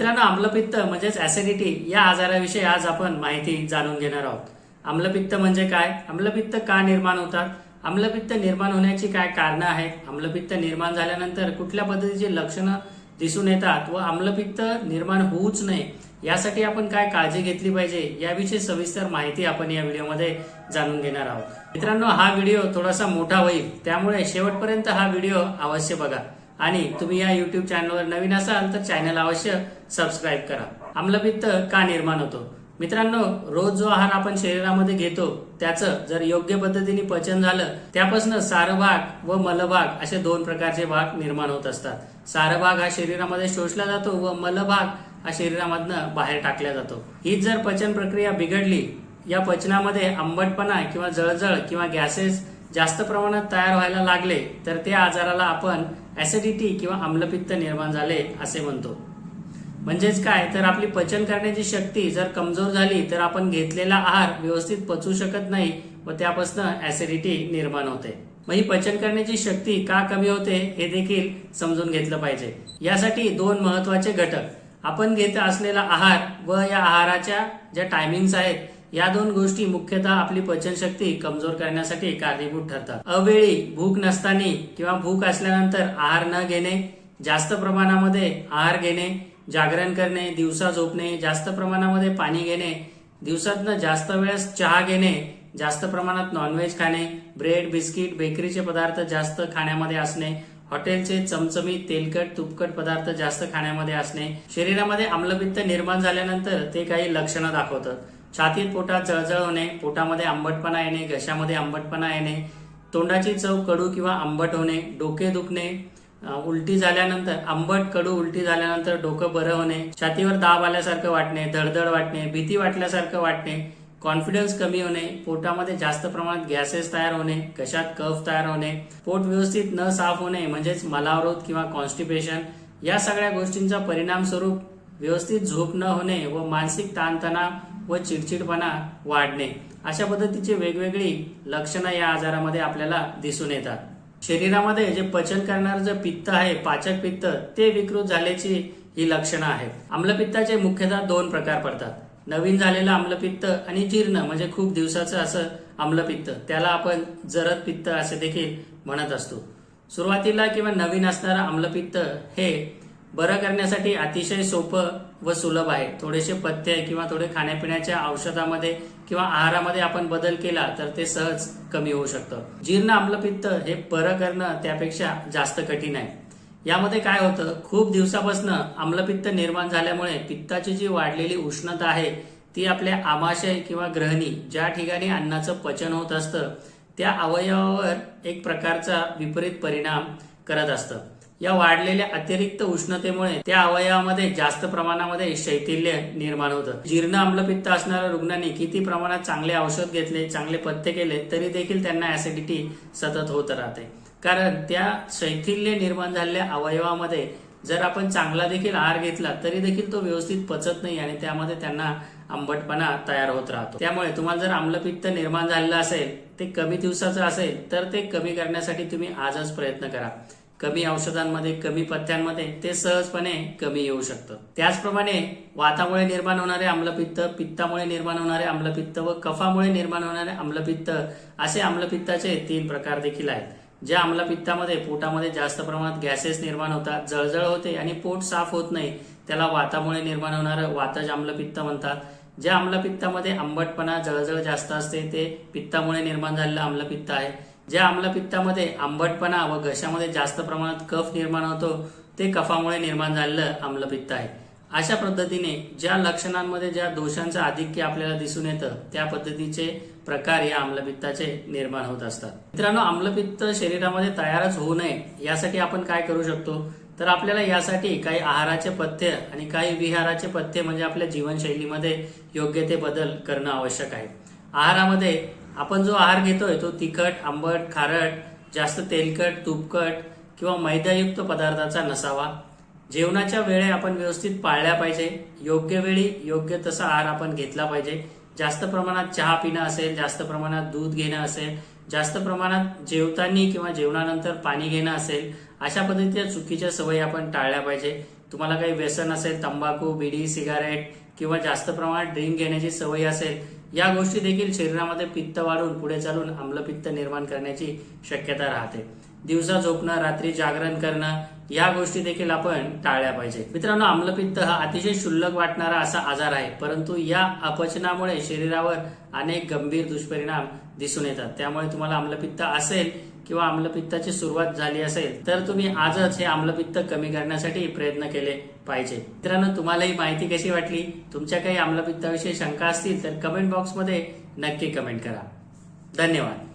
मित्रांनो आम्लपित्त म्हणजेच ऍसिडिटी या आजाराविषयी आज आपण माहिती जाणून घेणार आहोत. आम्लपित्त म्हणजे काय? आम्लपित्त का निर्माण होतात? आम्लपित्त निर्माण होण्याची काय कारणं आहेत? आम्लपित्त निर्माण झाल्यानंतर कुठल्या पद्धतीची लक्षणं दिसून येतात व आम्लपित्त निर्माण होऊच नये यासाठी आपण काय काळजी घेतली पाहिजे याविषयी सविस्तर माहिती आपण या व्हिडिओमध्ये जाणून घेणार आहोत. मित्रांनो हा व्हिडिओ थोडासा मोठा होईल त्यामुळे शेवटपर्यंत हा व्हिडिओ अवश्य बघा. आणि तुम्ही या युट्यूब चॅनलवर नवीन असाल तर चॅनल अवश्य सबस्क्राईब करा. आम्लपित्त का निर्माण होतो? मित्रांनो रोज जो आहार आपण शरीरामध्ये घेतो त्याचं जर योग्य पद्धतीने पचन झालं त्यापासून सारभाग व मलभाग असे दोन प्रकारचे भाग निर्माण होत असतात. सारभाग हा शरीरामध्ये शोषला जातो व मलभाग हा शरीरामधनं बाहेर टाकला जातो. ही जर पचन प्रक्रिया बिघडली या पचनामध्ये आंबटपणा किंवा जळजळ किंवा गॅसेस जास्त प्रमाणात तयार व्हायला लागले तर त्या आजाराला आपण ऍसिडिटी किंवा आम्लपित्त निर्माण झाले असे म्हणतो. म्हणजेच काय? तर आपली पचन करण्याची शक्ती जर कमजोर झाली तर आपण घेतलेला आहार व्यवस्थित पचू शकत नाही व त्यापासून ऍसिडिटी निर्माण होते. मग ही पचन करण्याची शक्ती का कमी होते हे देखील समजून घेतलं पाहिजे. यासाठी दोन महत्त्वाचे घटक. आपण घेत असलेला आहार व या आहाराच्या ज्या टायमिंग्स आहेत या दोन गोष्टी मुख्यतः आपली पचनशक्ती कमजोर करण्यासाठी कारणीभूत ठरतात. अवेळी भूक नसताना किंवा भूक असल्यानंतर आहार न घेणे जास्त प्रमाणामध्ये आहार घेणे जागरण करणे दिवसा झोपणे जास्त प्रमाणामध्ये पाणी घेणे दिवसातनं जास्त वेळेस चहा घेणे जास्त प्रमाणात नॉनव्हेज खाणे ब्रेड बिस्किट बेकरीचे पदार्थ जास्त खाण्यामध्ये असणे हॉटेलचे चमचमी तेलकट तुपकट पदार्थ जास्त खाण्यामध्ये असणे शरीरामध्ये आम्लपित्त निर्माण झाल्यानंतर ते काही लक्षणं दाखवतात. छातीत पोटात जळजळ होणे पोटामध्ये आंबटपणा येणे घशामध्ये आंबटपणा येणे तोंडाची चव कडू किंवा आंबट होणे डोके दुखणे उलटी झाल्यानंतर आंबट कडू उलटी झाल्यानंतर डोकं बरं होणे छातीवर दाब आल्यासारखं वाटणे धडधड वाटणे भीती वाटल्यासारखं वाटणे कॉन्फिडन्स कमी होणे पोटामध्ये जास्त प्रमाणात गॅसेस तयार होणे घशात कफ तयार होणे पोट व्यवस्थित न साफ होणे म्हणजेच मलावरोध किंवा कॉन्स्टिपेशन या सगळ्या गोष्टींचा परिणाम स्वरूप व्यवस्थित झोप न होणे व मानसिक ताणतणाव व चिडचिडपणा वाढणे अशा पद्धतीची वेगवेगळी लक्षणं या आजारामध्ये आपल्याला दिसून येतात. शरीरामध्ये जे पचन करणारं जे पित्त आहे पाचक पित्त ते विकृत झाल्याची ही लक्षणं आहेत. आम्लपित्ताचे मुख्यतः दोन प्रकार पडतात. नवीन झालेलं आम्लपित्त आणि जीर्ण म्हणजे खूप दिवसाचं असं आम्लपित्त. त्याला आपण जरद पित्त असे देखील म्हणत असतो. सुरुवातीला किंवा नवीन असणारं आम्लपित्त हे बरं करण्यासाठी अतिशय सोपं व सुलभ आहे. थोडेसे पथ्य किंवा थोडे खाण्यापिण्याच्या औषधामध्ये किंवा आहारामध्ये आपण बदल केला तर ते सहज कमी होऊ शकतं. जीर्ण आम्लपित्त हे बरं करणं त्यापेक्षा जास्त कठीण आहे. यामध्ये काय होतं? खूप दिवसापासून आम्लपित्त निर्माण झाल्यामुळे पित्ताची जी वाढलेली उष्णता आहे ती आपल्या आमाशय किंवा ग्रहणी ज्या ठिकाणी अन्नाचं पचन होत असतं त्या अवयवावर एक प्रकारचा विपरीत परिणाम करत असतं. या वाढलेल्या अतिरिक्त उष्णतेमुळे त्या अवयवामध्ये जास्त प्रमाणामध्ये शैथिल्य निर्माण होतं. जीर्ण आम्लपित्त असणाऱ्या रुग्णांनी किती प्रमाणात चांगले औषध घेतले चांगले पथ्य केले तरी देखील त्यांना ऍसिडिटी सतत होत राहते. कारण त्या शैथिल्य निर्माण झालेल्या अवयवामध्ये जर आपण चांगला देखील आहार घेतला तरी देखील तो व्यवस्थित पचत नाही आणि त्यामध्ये त्यांना आंबटपणा तयार होत राहतो. त्यामुळे तुम्हाला जर आम्लपित्त निर्माण झालेलं असेल ते कमी दिवसाचं असेल तर ते कमी करण्यासाठी तुम्ही आजच प्रयत्न करा. कमी औषधांमध्ये कमी पत्त्यांमध्ये ते सहजपणे कमी येऊ शकतं. त्याचप्रमाणे वातामुळे निर्माण होणारे आम्लपित्त पित्तामुळे निर्माण होणारे आम्लपित्त व कफामुळे निर्माण होणारे आम्लपित्त असे आम्लपित्ताचे तीन प्रकार देखील आहेत ज्या आम्लपित्तामध्ये पोटामध्ये जास्त प्रमाणात गॅसेस निर्माण होतात जळजळ होते आणि पोट साफ होत नाही. त्याला वातामुळे निर्माण होणारं वातज आम्लपित्त म्हणतात. ज्या आम्लपित्तामध्ये आंबटपणा जळजळ जास्त असते ते पित्तामुळे निर्माण झालेलं आम्लपित्त आहे. ज्या आम्लपित्तामध्ये आंबटपणा व घशामध्ये जास्त प्रमाणात कफ निर्माण होतो ते कफामुळे निर्माण झालेलं आम्लपित्त आहे. अशा पद्धतीने ज्या लक्षणांमध्ये ज्या दोषांचं आधिक्य आपल्याला दिसून येतं त्या पद्धतीचे प्रकार या आम्लपित्ताचे निर्माण होत असतात. मित्रांनो आम्लपित्त शरीरामध्ये तयारच होऊ नये यासाठी आपण काय करू शकतो? तर आपल्याला यासाठी काही आहाराचे पथ्य आणि काही विहाराचे पथ्य म्हणजे आपल्या जीवनशैलीमध्ये योग्य ते बदल करणं आवश्यक आहे. आहारामध्ये आपण जो आहार घेतोय तो तिखट आंबट खारट जास्त तेलकट तुपकट किंवा मैदायुक्त पदार्थाचा नसावा. जेवणाच्या वेळे आपण व्यवस्थित पाळल्या पाहिजे. योग्य वेळी योग्य तसा आहार आपण घेतला पाहिजे. जास्त प्रमाणात चहा पिणं असेल जास्त प्रमाणात दूध घेणं असेल जास्त प्रमाणात जेवताना किंवा जेवणानंतर पाणी घेणं असेल अशा पद्धतीच्या चुकीच्या सवयी आपण टाळल्या पाहिजे. तुम्हाला काही व्यसन असेल तंबाखू बिडी सिगारेट किंवा जास्त प्रमाणात ड्रिंक घेण्याची सवय असेल या गोष्टी देखील शरीरामध्ये पित्त वाढून पुढे चालून आम्लपित्त निर्माण करण्याची शक्यता राहते. दिवसा झोपणं रात्री जागरण करणं या गोष्टी देखील आपण टाळल्या पाहिजे. मित्रांनो आम्लपित्त हा अतिशय क्षुल्लक वाटणारा असा आजार आहे परंतु या अपचनामुळे शरीरावर अनेक गंभीर दुष्परिणाम दिसून येतात. त्यामुळे तुम्हाला आम्लपित्त असेल किंवा आम्लपित्ताची सुरुवात झाली असेल तर तुम्ही आजच हे आम्लपित्त कमी करण्यासाठी प्रयत्न केले पाहिजे. मित्रांनो तुम्हाला ही माहिती कशी वाटली? तुमच्या काही आम्लपित्ताविषयी शंका असतील तर कमेंट बॉक्समध्ये नक्की कमेंट करा. धन्यवाद.